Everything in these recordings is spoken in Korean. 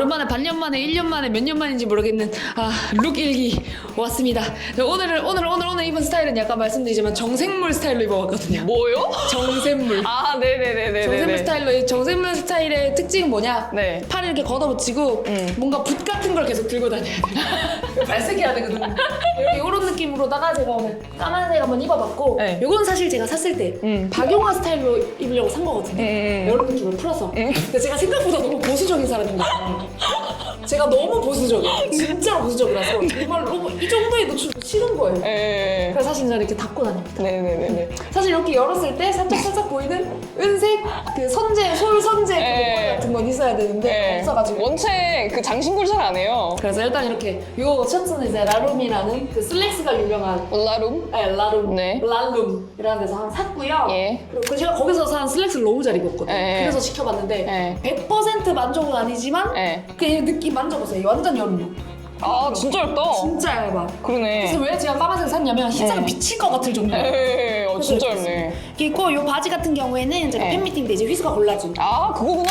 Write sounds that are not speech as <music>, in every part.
오랜만에 반년 만에 1년 만에 몇 년 만인지 모르겠는 아, 룩 일기 왔습니다. 오늘은 오늘 오늘 오늘 입은 스타일은 약간 말씀드리지만 정생물 스타일로 입어왔거든요. 뭐요? 정생물. 아, 네네네네네. 정생물 스타일로 이 정생물 스타일의 특징은 뭐냐? 네. 팔을 이렇게 걷어붙이고 음. 뭔가 붓 같은 걸 계속 들고 다녀야 돼. <laughs> 발색해야 되거든요. 이런 느낌으로다가 제가 오늘 까만색 한번 입어봤고 네. 이건 사실 제가 샀을 때 음. 박용화 스타일로 입으려고 산 거거든요. 음. 이런 느낌을 풀어서. 음. 근데 제가 생각보다 너무 보수적인 사람인 거예요. 제가 너무 보수적이에요. 진짜로 보수적이라서 정말로 이 정도의 노출도 싫은 거예요. 네. 그래서 사실 저는 이렇게 닫고 다닙니다. 네네네네. 사실 이렇게 열었을 때 살짝 살짝 보이는 은색 그 선재 솔 선재 그 네. 같은 건 있어야 되는데 네. 없어가지고 원체 그 장신구를 잘 안 해요. 그래서 일단 이렇게 요 셔츠는 이제 라룸이라는 그 슬랙스가 유명한 올라룸? 네, 라룸, 네. 랄룸이라는 데서 한 샀고요. 예. 그리고 제가 거기서 산 슬랙스를 너무 잘 입었거든요. 예. 그래서 시켜봤는데 예. 100% 만족은 아니지만 네. 그 느낌 만져보세요. 완전 여름룩. 아, 진짜 얇다. 진짜 얇아. 그러네. 그래서 왜 제가 까만색 샀냐면 시장에 네. 비칠 것 같을 정도예요. 네. 어, 진짜 얇네. 있고 요 바지 같은 경우에는 제가 네. 팬미팅 때 이제 휘수가 골라준 아, 그거구나.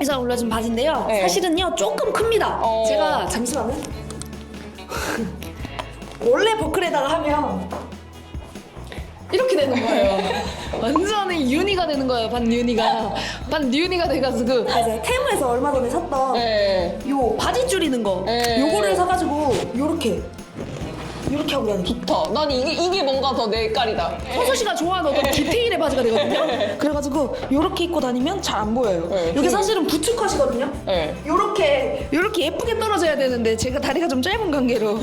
휘수가 골라준 바지인데요. 네. 사실은요 조금 큽니다. 어. 제가 잠시만요. 원래 버클에다가 하면 이렇게 되는 거예요. <laughs> 완전히 유니가 되는 거예요. 반유니가 반유니가 돼가지고 맞아요. 테무에서 얼마 전에 샀던 네. 요 바지 줄이는 거 네. 요거를 사가지고 요렇게 요렇게 하고 다니고 좋다. 난 이게, 이게 뭔가 더 내 깔이다. 허수 씨가 좋아하는 어떤 디테일의 바지가 되거든요. 그래가지고 요렇게 입고 다니면 잘 안 보여요. 네, 이게 좀- 사실은 부츠컷이거든요. 네. 요렇게 요렇게 예쁘게 떨어져야 되는데 제가 다리가 좀 짧은 관계로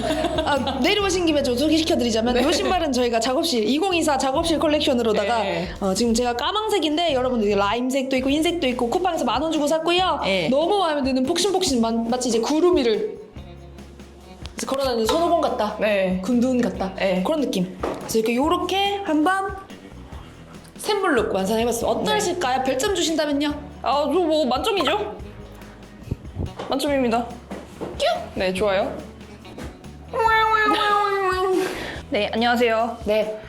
아, 내려오신 김에 좀 소개시켜드리자면 요 신발은 저희가 작업실 2024 작업실 컬렉션으로다가 네. 어, 지금 제가 까망색인데 여러분들 라임색도 있고 흰색도 있고 쿠팡에서 만 원 주고 샀고요. 네. 너무 마음에 드는 폭신폭신 마, 마치 이제 구름이를 그래서 걸어다니는 손오공 같다. 네. 군두운 같다. 네. 그런 느낌. 그래서 이렇게 요렇게 한번 샘물룩 완성해봤어요. 어떠실까요? 별점 주신다면요? 아, 저 뭐 만점이죠? 만점입니다. 네, 좋아요. 네, 안녕하세요. 네.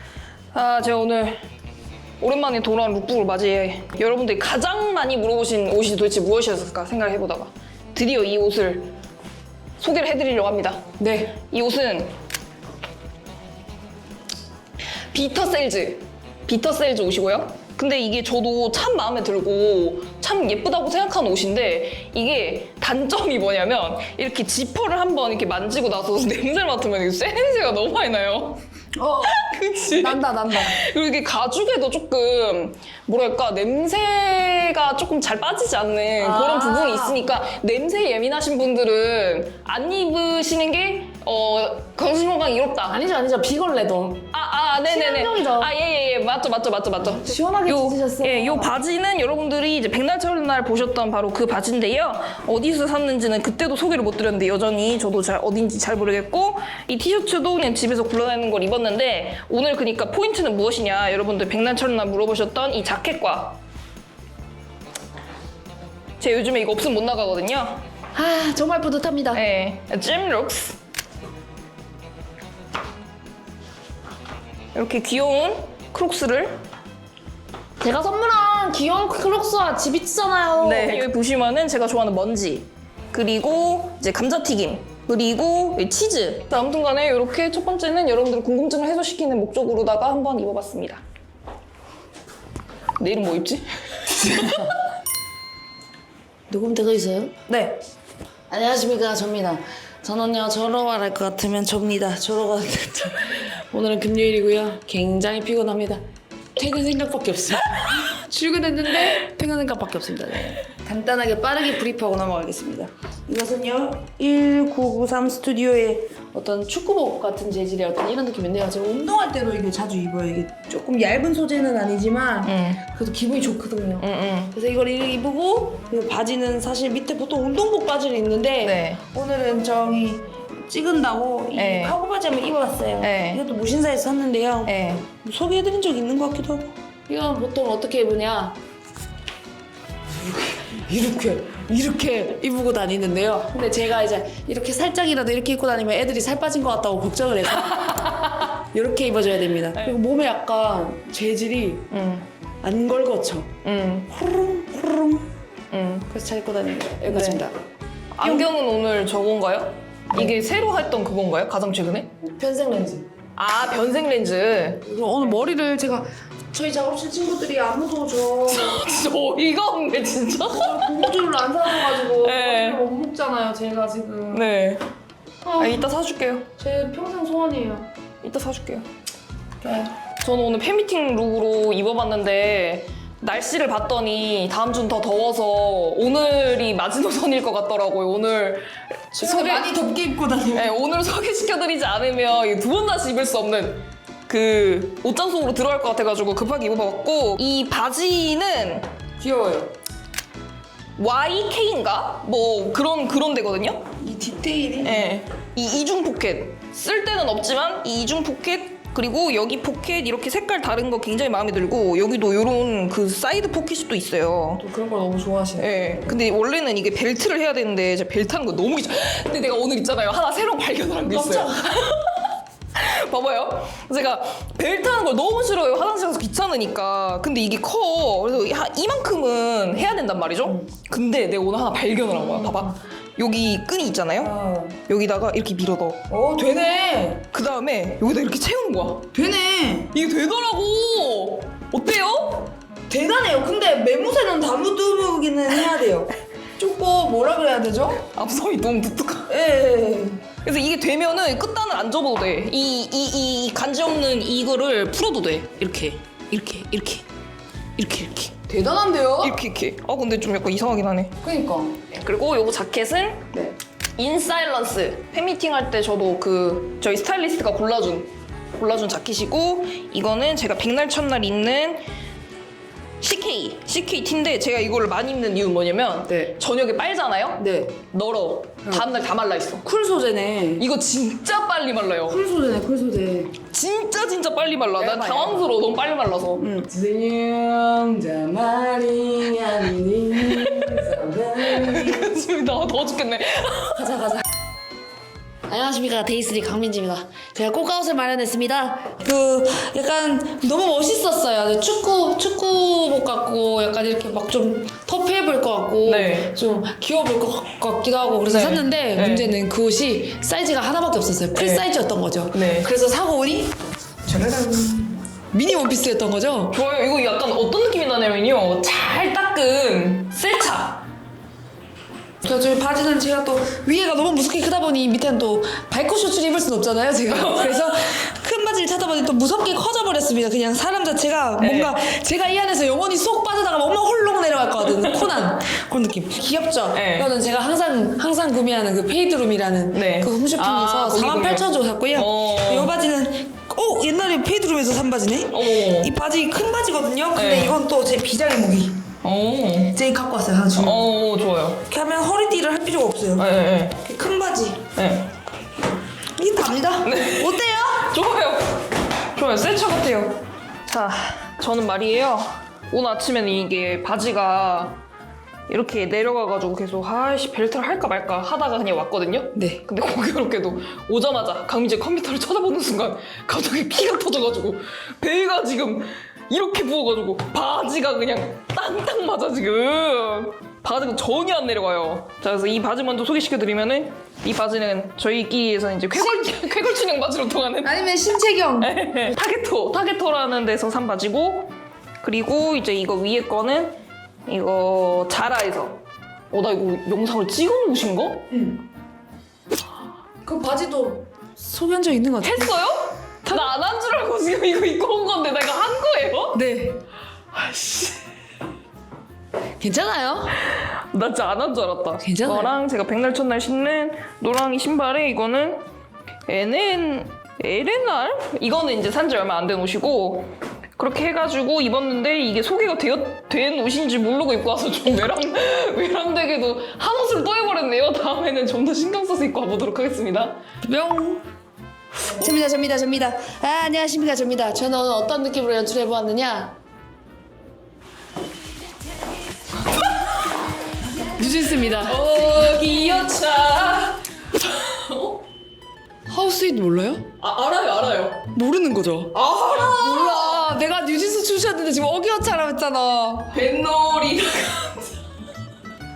아, 제가 오늘 오랜만에 돌아온 룩북을 맞이해 여러분들이 가장 많이 물어보신 옷이 도대체 무엇이었을까 생각을 해보다가 드디어 이 옷을 소개를 해드리려고 합니다. 네. 이 옷은 비터 셀즈 비터 셀즈 옷이고요. 근데 이게 저도 참 마음에 들고 참 예쁘다고 생각한 옷인데 이게 단점이 뭐냐면 이렇게 지퍼를 한번 이렇게 만지고 나서 <laughs> 냄새를 맡으면 이게 쇠 냄새가 너무 많이 나요. 어, <laughs> 그치? 난다, 난다. 그리고 이게 가죽에도 조금 뭐랄까 냄새 가 조금 잘 빠지지 않는 아. 그런 부분이 있으니까 냄새 예민하신 분들은 안 입으시는 게 어, 건강 건강 이롭다. 아니죠, 아니죠. 비걸레도. 아, 아, 네네네. 친환경이죠. 아, 예, 예, 예. 맞죠, 맞죠, 맞죠, 맞죠. 시원하게 요, 찢으셨어요. 예, 요 바지는 여러분들이 이제 백날 첫날 보셨던 바로 그 바지인데요. 어디서 샀는지는 그때도 소개를 못 드렸는데 여전히 저도 잘 어딘지 잘 모르겠고 이 티셔츠도 그냥 집에서 굴러다니는 걸 입었는데 오늘 그러니까 포인트는 무엇이냐 여러분들 백날 첫날 물어보셨던 이 자켓과 제가 요즘에 이거 없으면 못 나가거든요. 아, 정말 뿌듯합니다. 네, 잼 룩스. 이렇게 귀여운 크록스를 제가 선물한 귀여운 크록스와 지비치잖아요. 네. 여기 보시면은 제가 좋아하는 먼지 그리고 이제 감자튀김 그리고 이 치즈 아무튼간에 이렇게 첫 번째는 여러분들 궁금증을 해소시키는 목적으로다가 한번 입어봤습니다 내일은 뭐 입지? <laughs> 녹음 되고 있어요? 네 안녕하십니까, 접니다. 저는요, 저러 말할 것 같으면 접니다. 저러 가 <laughs> 오늘은 금요일이고요. 굉장히 피곤합니다. 퇴근 생각밖에 없습니다. <laughs> 출근했는데 퇴근 생각밖에 없습니다. 네. 간단하게 빠르게 브리프하고 넘어가겠습니다. 이것은요, 1993 스튜디오의 어떤 축구복 같은 재질의 어떤 이런 느낌인데요. 제가 운동할 때도 이게 자주 입어요. 이게 조금 얇은 소재는 아니지만 응. 그래도 기분이 좋거든요. 응, 응. 그래서 이걸 입고 그리고 바지는 사실 밑에 보통 운동복 바지를 입는데 네. 오늘은 저기 찍은다고 이 네. 카고 바지 한번 입어봤어요. 네. 이것도 무신사에서 샀는데요. 네. 소개해드린 적 있는 것 같기도 하고. 이건 보통 어떻게 입으냐? 이렇게 이렇게 입고 다니는데요. 근데 제가 이제 이렇게 살짝이라도 이렇게 입고 다니면 애들이 살 빠진 것 같다고 걱정을 해서 <laughs> 이렇게 입어줘야 됩니다. 그리고 몸에 약간 재질이 응. 안 걸거쳐. 응. 후루룩 후루룩 응. 그래서 잘 입고 다니는 거예요. 여기까지입니다. 안경은 오늘 저건가요? 이게 새로 했던 그건가요? 가장 최근에? 편생 렌즈. 아 변색 렌즈. 그리고 오늘 머리를 제가 저희 작업실 친구들이 아무도 저 <laughs> 진짜 어이가 없네 진짜. 고무줄을 안 사줘가지고 <laughs> 네. 못 묶잖아요. 제가 지금. 네. 아, 아, 이따 사줄게요. 제 평생 소원이에요. 이따 사줄게요. 네. 저는 오늘 팬미팅 룩으로 입어봤는데 날씨를 봤더니 다음 주는 더 더워서 오늘이 마지노선일 것 같더라고요. 오늘 소개 많이 덥게 입고 다니고. 네, 오늘 소개시켜드리지 않으면 두 번 다시 입을 수 없는 그 옷장 속으로 들어갈 것 같아가지고 급하게 입어봤고 이 바지는 귀여워요. YK인가? 뭐 그런 그런 데거든요. 이 디테일이. 네. 이 이중 포켓 쓸 데는 없지만 이 이중 포켓 그리고 여기 포켓 이렇게 색깔 다른 거 굉장히 마음에 들고 여기도 이런 그 사이드 포켓이 또 있어요. 또 그런 걸 너무 좋아하시네. 예. 근데 원래는 이게 벨트를 해야 되는데 제가 벨트 하는 거 너무 귀찮아. 근데 내가 오늘 있잖아요. 하나 새로 발견한 게 있어요. <laughs> 봐봐요. 제가 벨트 하는 걸 너무 싫어요. 화장실 가서 귀찮으니까. 근데 이게 커. 그래서 한 이만큼은 해야 된단 말이죠. 근데 내가 오늘 하나 발견을 한 거야. 봐봐. 여기 끈이 있잖아요. 어. 여기다가 이렇게 밀어 넣어. 어 되네. 그 다음에 여기다 이렇게 채우는 거야. 되네. 이게 되더라고. 어때요? 대단해요. 근데 매무새는 다 묻어보기는 해야 돼요. <laughs> 조금 뭐라 그래야 되죠? 앞섬이 너무 독특하. 예. 그래서 이게 되면은 끝단을 안 접어도 돼. 이, 이, 이 간지 없는 이거를 풀어도 돼. 이렇게, 이렇게, 이렇게, 이렇게, 이렇게, 대단한데요? 이렇게, 이렇게. 아, 근데 좀 약간 이상하긴 하네. 그니까. 그리고 요거 자켓은 네. 인사일런스. 팬미팅 할 때 저도 그 저희 스타일리스트가 골라준, 골라준 자켓이고, 이거는 제가 백날 첫날 입는 CK, CK 티인데 제가 이거를 많이 입는 이유는 뭐냐면 네. 저녁에 빨잖아요? 네. 널어. 다음날 다 말라 있어. 쿨 소재네. 이거 진짜 빨리 말라요. 쿨 소재네, 쿨 소재. 진짜 진짜 빨리 말라. 난. 당황스러워. 너무 빨리 말라서. 응. 진영자 말이 아니니 나 더워 죽겠네. 가자 가자. 안녕하십니까 데이스리 강민지입니다. 제가 꽃가옷을 마련했습니다. 그 약간 너무 멋있었어요. 축구 축구복 같고 약간 이렇게 막 좀 터프해 보일 것 같고 네. 좀 귀여워 보일 것 같기도 하고 그래서 네. 샀는데 네. 문제는 그 옷이 사이즈가 하나밖에 없었어요. 프리 네. 사이즈였던 거죠. 네. 그래서 사고 오니 짜라란 미니 원피스였던 거죠. 좋아요. 이거 약간 어떤 느낌이 나냐면요. 잘 닦은 셀차. 저 바지는 제가 또 위에가 너무 무섭게 크다 보니 밑에는 또 바이커 셔츠를 입을 순 없잖아요 제가 <laughs> 그래서 큰 바지를 찾다 보니 또 무섭게 커져 버렸습니다 그냥 사람 자체가 네. 뭔가 제가 이 안에서 영원히 쏙 빠져나가면 엄마 홀록 내려갈 것 같은 코난 그런 느낌 귀엽죠? 네. 이거는 제가 항상 항상 구매하는 그 페이드룸이라는 네. 그 홈쇼핑에서 아, 거기 4만 구매. 8천 원 샀고요 어. 이 바지는 어 옛날에 페이드룸에서 산 바지네 어머. 이 바지 큰 바지거든요 근데 네. 이건 또 제 비장의 무기 오. 제가 갖고 왔어요 주면 어, 좋아요. 이렇게 하면 허리띠를 할 필요가 없어요 네, 네, 이렇게 큰 바지 네. 이게 답니다. 네. 어때요? 좋아요. 좋아요. 셀차 같아요. 자, 저는 말이에요. 오늘 아침에는 이게 바지가 이렇게 내려가가지고 계속 아이씨 벨트를 할까 말까 하다가 그냥 왔거든요. 네. 근데 공교롭게도 오자마자 강민재 컴퓨터를 쳐다보는 순간 갑자기 피가 터져가지고 배가 지금 이렇게 부어가지고 바지가 그냥 땅땅 맞아 지금 바지가 전혀 안 내려가요. 자 그래서 이 바지 먼저 소개시켜드리면은 이 바지는 저희끼리에서 이제 쾌걸 <laughs> 쾌걸춘형 바지로 통하는 아니면 신채경. <laughs> 타게토 타게토라는 데서 산 바지고 그리고 이제 이거 위에 거는 이거 자라에서 어 나 이거 영상을 찍어놓으신 거? 응. 그 바지도 소개한 적 있는 것 같아요. 했어요? 나 안 한 줄 알고 지금 이거 입고 온 건데 내가 한 거예요? 네. 아씨 괜찮아요? 나 진짜 안 한 줄 알았다 괜찮아요. 이거랑 제가 백날 첫날 신는 노랑이 신발에 이거는 NN LNR? 이거는 이제 산지 얼마 안 된 옷이고 그렇게 해가지고 입었는데 이게 소개가 되었, 된 옷인지 모르고 입고 와서 좀 외람, <laughs> 외람되게도 한 옷을 또 해버렸네요 다음에는 좀 더 신경 써서 입고 와보도록 하겠습니다 뿅. 접니다, 접니다, 접니다. 아, 안녕하십니까, 접니다. 저는 오늘 어떤 느낌으로 연출해 보았느냐? <laughs> 뉴진스입니다. 어기여차 하우스윗 몰라요? 아 알아요 알아요 모르는 거죠? 알아 몰라. 내가 뉴진스 출시했는데 지금 어기어차라고 했잖아. 뱃놀이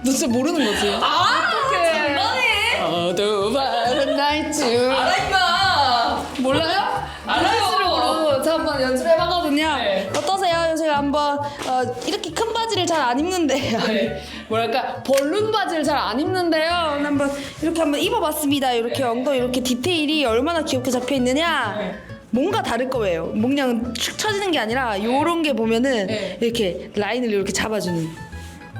너 진짜 모르는 거지? 아 장난이야 너도 바른 나이트 알아. 몰라요? 알아요. 저 한번 연습해봤거든요. 네. 어떠세요? 제가 한번 어, 이렇게 큰 바지를 잘 안 입는데요. 네. 뭐랄까 벌룬 바지를 잘 안 입는데요. 오늘 한번 이렇게 한번 입어봤습니다. 이렇게 엉덩이 이렇게 디테일이 얼마나 귀엽게 잡혀 있느냐. 네. 뭔가 다를 거예요. 그냥 축 처지는 게 아니라 요런 게 보면은 네. 이렇게 라인을 이렇게 잡아주는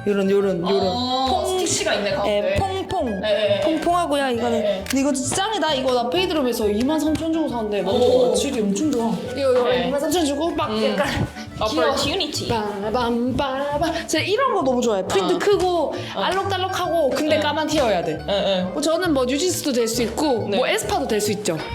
요런 요런 요런 어, 스티치가 있네 가운데. 예, 퐁퐁 네. 퐁퐁하고요 이거는 네. 근데 이거 진짜 짱이다 이거 나 페이드롭에서 2만 3천 주고 샀는데 오. 만져봐 질이 엄청 좋아 이거 이거 네. 2만 3천 주고 막 약간 귀여워 opportunity. 빰빰빰빰 제가 이런 거 너무 좋아해 프린트 어. 크고 알록달록하고 근데 네. 까만 티여야 돼 응, 응. 뭐 저는 뭐 뉴진스도 될 수 있고 네. 뭐 에스파도 될 수 있죠 <laughs>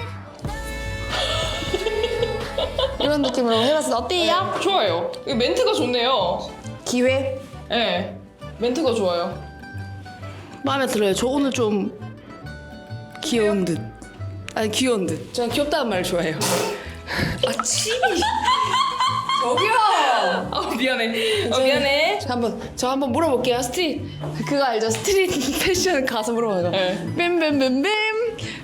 이런 느낌으로 해봤습니다 어때요? 좋아요. 이 멘트가 좋네요. 기회 예. 네. 멘트가 좋아요. 마음에 들어요. 저 오늘 좀 귀여운 듯. 아니 귀여운 듯. 저는 귀엽다는 말 좋아해요. <laughs> 아 침이. 저기요. 아 <laughs> 미안해. 어, 미안해. 저 한번 저 한번 물어볼게요. 스트릿 그거 알죠? 스트릿 패션 가서 물어봐요. 네. 빔빔빔빔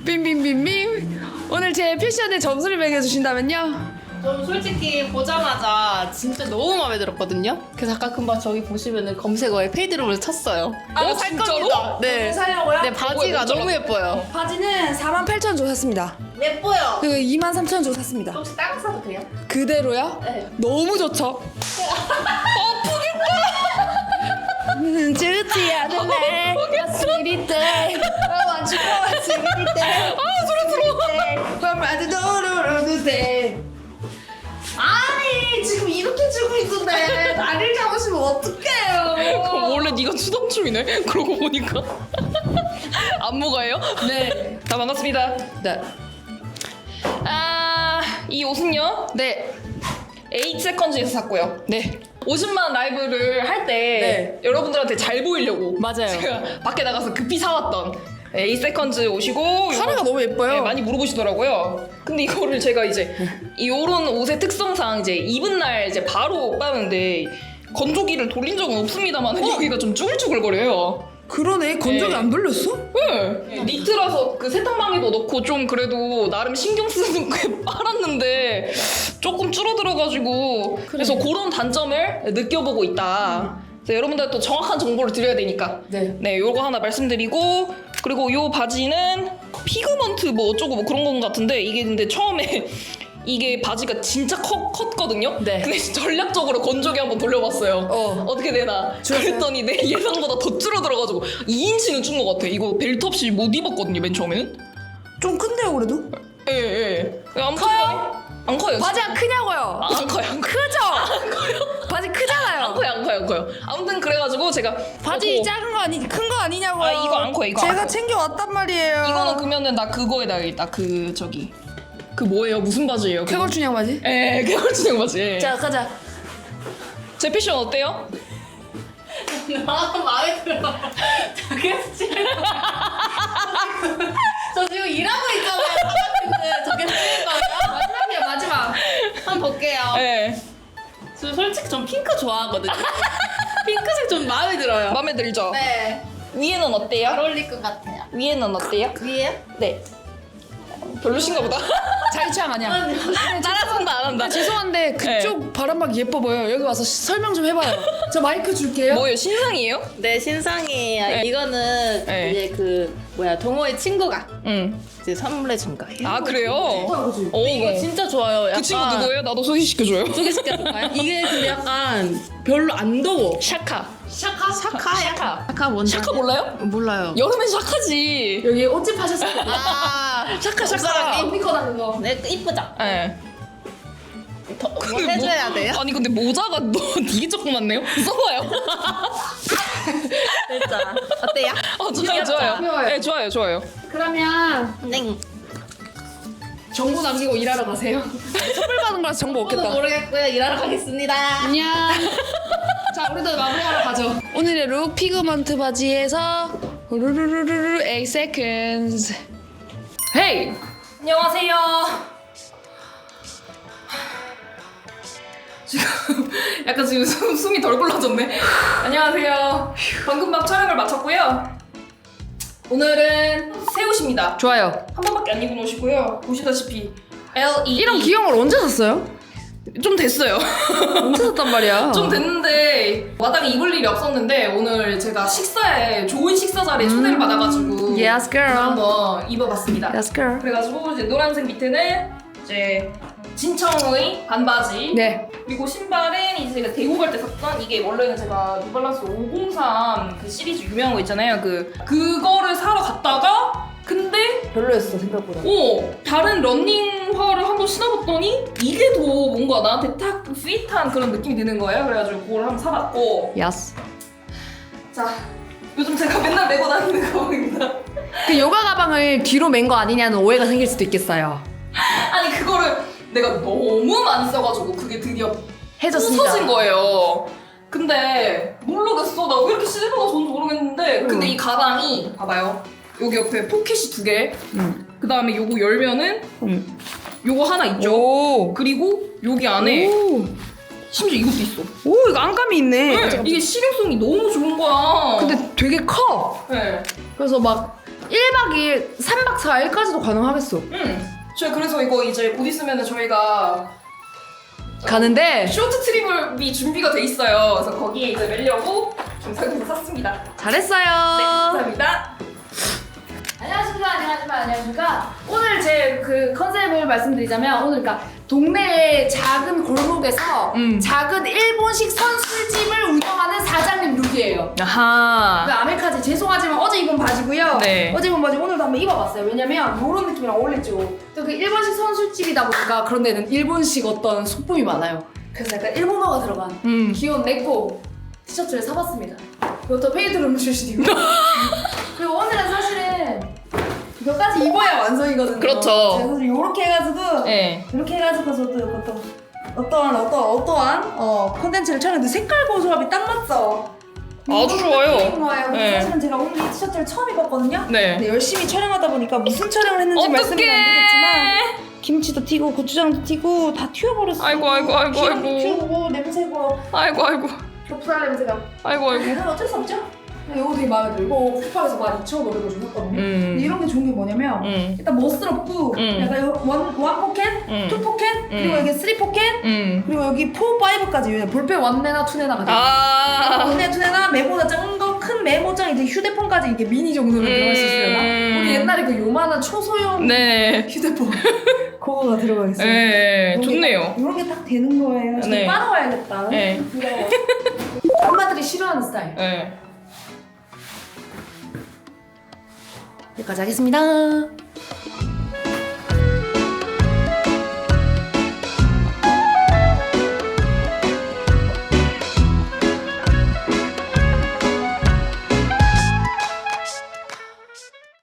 빔빔빔빔 오늘 제 패션에 점수를 매겨 주신다면요? 저는 솔직히 보자마자 진짜 너무 마음에 들었거든요. 그래서 아까 금방 저기 보시면은 검색어에 페이드롭을 쳤어요. 아, 이거 살 진짜로? 겁니다. 네. 사려고요? 네 바지가 뭐야, 너무 예뻐요. 바지는 4만 8천 주고 샀습니다. 예뻐요. 그리고 2만 3천 주고 샀습니다. 혹시 다른 거 사도 돼요? 그대로요? 네. 너무 좋죠? <laughs> 아프겠다! 좋지 않을래? 스위리 때 너와 죽어와 스위리 때 아, 소리 들어! 밤마다 노르르르 때 아니, 지금 이렇게 주고 있는데 나를 잡으시면 어떡해요? 원래 네가 추던 춤이네. <laughs> 그러고 보니까 <laughs> 안무가예요? 네. 다 반갑습니다. 네. 아, 이 옷은요? 네. 8 세컨즈에서 샀고요. 네. 50만 라이브를 할 때 네. 여러분들한테 잘 보이려고 맞아요. 제가 밖에 나가서 급히 사왔던 8 세컨즈 옷이고 카라가 너무 예뻐요. 네, 많이 물어보시더라고요. 근데 이거를 제가 이제 <laughs> 이런 옷의 특성상 이제 입은 날 이제 바로 빠는데 건조기를 돌린 적은 없습니다만 여기가 좀 쭈글쭈글거려요. 그러네. 건조기 네. 안 돌렸어? 네. 니트라서 그 세탁망에도 넣고 좀 그래도 나름 신경 쓰는 게 <laughs> 빨았는데 조금 줄어들어가지고 그래 서 그런 단점을 느껴보고 있다. 그래서 여러분들 또 정확한 정보를 드려야 되니까 네. 네 요거 하나 말씀드리고 그리고 요 바지는 피그먼트 뭐 어쩌고 뭐 그런 건 같은데 이게 근데 처음에 <laughs> 이게 바지가 진짜 컸, 컸거든요. 네. 근데 전략적으로 건조기 한번 돌려봤어요. 어. 어떻게 되나? 줄었어요? 그랬더니 내 예상보다 더 줄어들어가지고 2인치는 준 것 같아. 이거 벨트 없이 못 입었거든요, 맨 처음에는. 좀 큰데요, 그래도? 예, 예. 아무튼 커요? 안 커요. 바지가 크냐고요? 아, 안 커요, 안 커요. 크죠? 안 커요. 바지 크잖아요. 안 커요, 안 커요, 안 커요. 아무튼 그래가지고 제가 바지 어, 작은 거 아니 큰 거 아니냐고요? 아, 이거 안 커요, 이거 안 제가 커요. 챙겨 왔단 말이에요. 이거는 그러면은 나 그거에다가 그 저기 그 뭐예요? 무슨 바지예요? 그거? 쾌걸 춘향 바지? 예, 그걸 주는 바지. 예. 자 가자. 제 패션 어때요? 아 마음에 들어. 저게 스틸. 저 지금 일하고 있잖아요. 사장님들 저게 거예요? 마지막이야 마지막. 한번 볼게요. 예. 저 솔직히 전 핑크 좋아하거든요. 핑크색 좀 마음에 들어요. 마음에 들죠? 네. 위에는 잘 어때요? 어울릴 것 같아요. 위에는 어때요? 위에? 네. 별로신가 보다. <laughs> 자기 취향 아니야. 따라선다 안 한다. 아, 죄송한데 그쪽 바람막이 예뻐 보여요. 여기 와서 시- 설명 좀 해봐요. 저 마이크 줄게요. 뭐예요? 신상이에요? 네 신상이에요. 네. 이거는 네. 이제 그 뭐야 동호회 친구가 응. 이제 선물해 준 거예요. 아 그래요? 그지? 오, 이거 진짜 좋아요. 그 친구 누구예요? 나도 소개시켜줘요. 소개시켜줄까요? 이게 근데 약간 별로 안 더워. 샤카. 샤카? 샤카? 샤카. 샤카 뭔지 샤카 몰라요? 몰라요. 여름엔 샤카지. 여기 옷집 하셨어요. 아 <laughs> 샤카 샤카. 샤카. 피커 다는 거. 네 이쁘죠? 예. 더, 뭐 근데 해줘야 모- 돼요? 아니 근데 모자가 너무 되게 조그맣네요. 써봐요. 진짜 어때요? 아 좋아요 좋아요. 귀여워요. 네 좋아요 좋아요. 그러면 네. 정보 남기고 일하러 가세요. 선물 받은 거라서 정보 저도 없겠다. 모르겠고요. 일하러 가겠습니다. 안녕. 자, 우리도 마무리하러 가죠. 오늘의 룩 피그먼트 바지에서 루루루루루 8 seconds. 헤이! 안녕하세요. 지금 약간 지금 숨, 숨이 덜 골라졌네. 안녕하세요. 방금 막 촬영을 마쳤고요. 오늘은 새 옷입니다. 좋아요. 한 번밖에 안 입은 옷이고요. 보시다시피 L E 이런 걸 언제 샀어요? 좀 됐어요. 언제 샀단 말이야? <laughs> 좀 됐는데 마땅히 입을 일이 없었는데 오늘 제가 식사에 좋은 식사 자리에 초대를 받아가지고 Yes, girl. 한번 입어봤습니다. Yes, girl. 그래가지고 이제 노란색 밑에는 이제 진청의 반바지 네. 그리고 신발은 이제 제가 대구 갈 때 샀던 이게 원래는 제가 뉴발란스 503 그 시리즈 유명한 거 있잖아요 그 그거를 사러 갔다가 근데 별로였어 생각보다. 어 다른 러닝화를 한번 신어봤더니 이게 더 뭔가 나한테 딱 핏한 그런 느낌이 드는 거예요 그래가지고 그걸 한번 사봤고 Yes. 자 요즘 제가 맨날 메고 다니는 가방입니다 그 요가 가방을 뒤로 맨 거 아니냐는 오해가 생길 수도 있겠어요. <laughs> 아니 그거를 내가 너무 많이 써가지고 그게 드디어. 부서진 거예요. 근데 모르겠어. 나 왜 이렇게 실버가 좋은지 모르겠는데 근데 음. 이 가방이 봐봐요. 여기 옆에 포켓이 두 개. 음. 그 다음에 요거 열면은 음. 요거 하나 있죠. 오. 그리고 여기 안에 오. 심지어 이것도 있어. 오 이거 안감이 있네. 네, 이게 실용성이 너무 좋은 거야. 근데 되게 커. 네. 그래서 막 1박 2일, 3박 4일까지도 가능하겠어. 음. 저 그래서 이거 이제 곧 있으면은 저희가 가는데 쇼트 트립이 준비가 돼 있어요. 그래서 거기에 이제 매려고 좀 상품을 샀습니다. 잘했어요. 네, 감사합니다. 안녕하십니까 안녕하십니까 안녕하십니까 오늘 제 그 컨셉을 말씀드리자면 오늘 그러니까 동네의 작은 골목에서 음. 작은 일본식 선술집을 운영하는 사장님 룩이에요 그 아하. 아메카지 죄송하지만 어제 입은 바지고요 네. 어제 입은 바지 오늘도 한번 입어봤어요 왜냐면 이런 느낌이랑 어울리죠 또 그 일본식 선술집이다 보니까 그런 데는 일본식 어떤 소품이 많아요 그래서 약간 일본어가 들어간 음. 귀여운 네코 티셔츠를 사봤습니다. 이것도 페이드룸 출신이고. <laughs> 그리고 오늘은 사실은 몇 가지 입어야 완성이거든요. 그렇죠. 제가 사실 이렇게 해가지고 네. 이렇게 해가지고 저도 어떤 어떠한 어떠한 어떠한 어 컨텐츠를 촬영했는데 색깔 고조합이 딱 맞죠. 아주 좋아요. 근데 네. 사실은 제가 오늘 이 티셔츠를 처음 입었거든요. 네. 근데 열심히 촬영하다 보니까 무슨 촬영을 했는지 말씀은 안 드리겠지만 김치도 튀고 고추장도 튀고 다 튀어버렸어. 아이고, 아이고, 아이고, 기름도 아이고. 튀고 냄새고 아이고 아이고 겹살 냄새가 아이고 아이고. 이건 어쩔 수 없죠. 이거 되게 마음에 들고 쿠팡에서 12,500원 주고 샀거든요. 음. 근데 이런 게 좋은 게 뭐냐면 음. 일단 멋스럽고 음. 약간 요 원, 원 포켓, 음. 투 포켓, 그리고 여기 쓰리 포켓, 음. 그리고 여기 포, 파이브까지 볼펜 원내나 투내나가 돼요. 아. 원내, 투내나 메모나 작은 거, 큰 메모장, 이제 휴대폰까지 이게 미니 정도로 들어갈 수 있어요. 음. 우리 옛날에 그 요만한 초소형 네. 휴대폰 <laughs> 그거가 들어가 있어요. 네. 좋네요. 이런 게 딱 되는 거예요. 좀 네. 빨아와야겠다. 네. 부러워. 엄마들이 싫어하는 스타일. 네. 여기까지 하겠습니다.